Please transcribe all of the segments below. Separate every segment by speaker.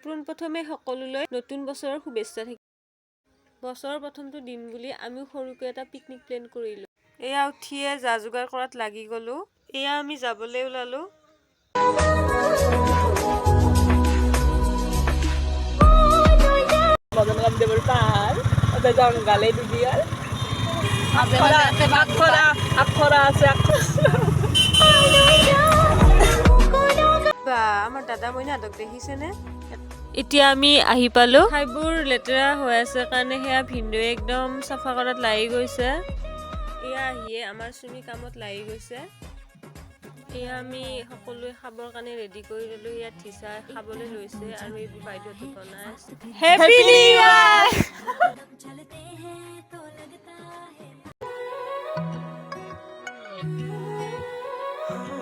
Speaker 1: পোনপ্ৰথমে সকলোলৈ নতুন বছৰৰ শুভেচ্ছা থাকিল। বছৰৰ প্ৰথমটো দিন বুলি আমিও সৰুকৈ এটা পিকনিক প্লেন কৰিলোঁ। এয়া উঠিয়ে যা যোগাৰ কৰাত লাগি গ'লোঁ। এয়া আমি যাবলৈ ওলালোঁ। বা, আমাৰ দাদা মই নাটক দেখিছেনে? এতিয়া আমি আহি পালোঁ। ঠাইবোৰ লেতেৰা হৈ আছে কাৰণে সেয়া ভিনদেৱে একদম চাফা কৰাত লাগি গৈছে। এয়া আহিয়ে আমাৰ চুমি কামত লাগি গৈছে। এয়া আমি সকলোৱে খাবৰ কাৰণে ৰেডি কৰি ল'লোঁ। ইয়াত থিচা খাবলৈ লৈছে আৰু এইবোৰ বাইদেউহঁতে বনাই আছে হেপী নিউ ইয়াৰ
Speaker 2: Kamusta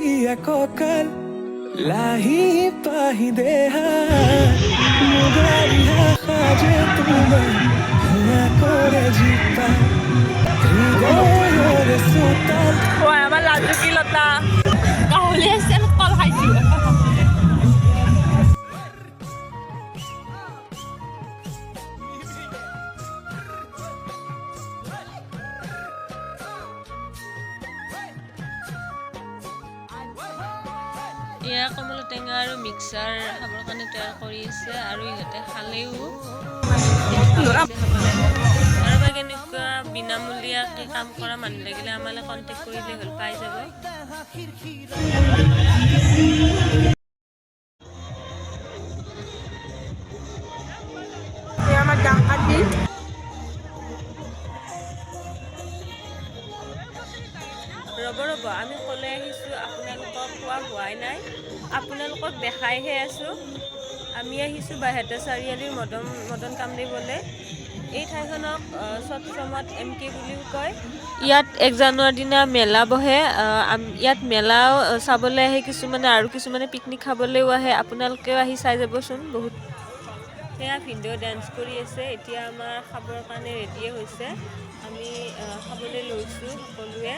Speaker 3: গিয়া ককাল লাহি পাহি দেহা মুগারি হাজে তোমার
Speaker 1: এয়া কমলা টেঙা আৰু মিক্সাৰ খাবৰ কাৰণে তৈয়াৰ কৰি আছে আৰু ইহঁতে খালেও আৰু বা কেনেকুৱা বিনামূলীয়াকৈ কাম কৰা মানুহ লাগিলে আমালৈ কণ্টেক্ট কৰিলে হ'ল, পাই যাব।
Speaker 3: আমার জাঙ্কা
Speaker 1: ৰ'ব ৰ'ব আমি ক'লৈ আহিছোঁ আপোনালোকক কোৱা হোৱাই নাই। আপোনালোকক দেখাইহে আছোঁ। আমি আহিছোঁ বাইহাটা চাৰিআলিৰ মদন মদন কামদেৱলৈ। এই ঠাইখনক চত্ৰমত এম কে বুলিও কয়। ইয়াত এক জানুৱাৰীৰ দিনা মেলা বহে। ইয়াত মেলাও চাবলৈ আহে কিছুমানে আৰু কিছুমানে পিকনিক খাবলৈও আহে। আপোনালোকেও আহি চাই যাবচোন বহুত। সেয়া ভিডিঅ' ডান্স কৰি আছে। এতিয়া আমাৰ খাবৰ কাৰণে ৰেডিয়ে হৈছে। আমি খাবলৈ লৈছোঁ সকলোৱে।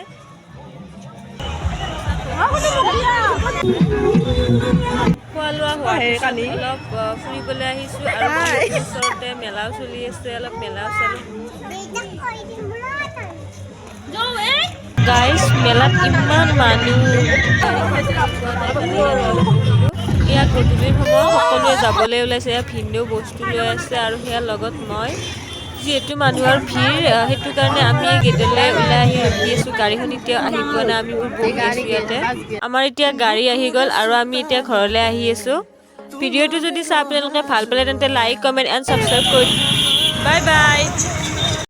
Speaker 1: খোৱা লোৱা হোৱাৰ পিছত অলপ ফুৰিবলৈ আহিছোঁ আৰু ওচৰতে মেলাও চলি আছে অলপ মেলাও চালোঁ। গাইজ মেলাত ইমান মানুহ। এয়া গধূলিৰ সময় সকলোৱে যাবলৈ ওলাইছে ভিনদেউ বস্তু লৈ আছে আৰু সেয়া লগত মই যিহেতু মানুহৰ ভিৰ সেইটো কাৰণে আমি গেটলৈ ওলাই আহি ৰখি আছোঁ। গাড়ীখন এতিয়া আহি পোৱা নাই, আমি বহি আছোঁ ইয়াতে। আমাৰ এতিয়া গাড়ী আহি গ'ল আৰু আমি এতিয়া ঘৰলৈ আহি আছোঁ। ভিডিঅ'টো যদি চাই আপোনালোকে ভালো পালে তেন্তে লাইক কমেণ্ট এণ্ড ছাবস্ক্ৰাইব কৰি বাই বাই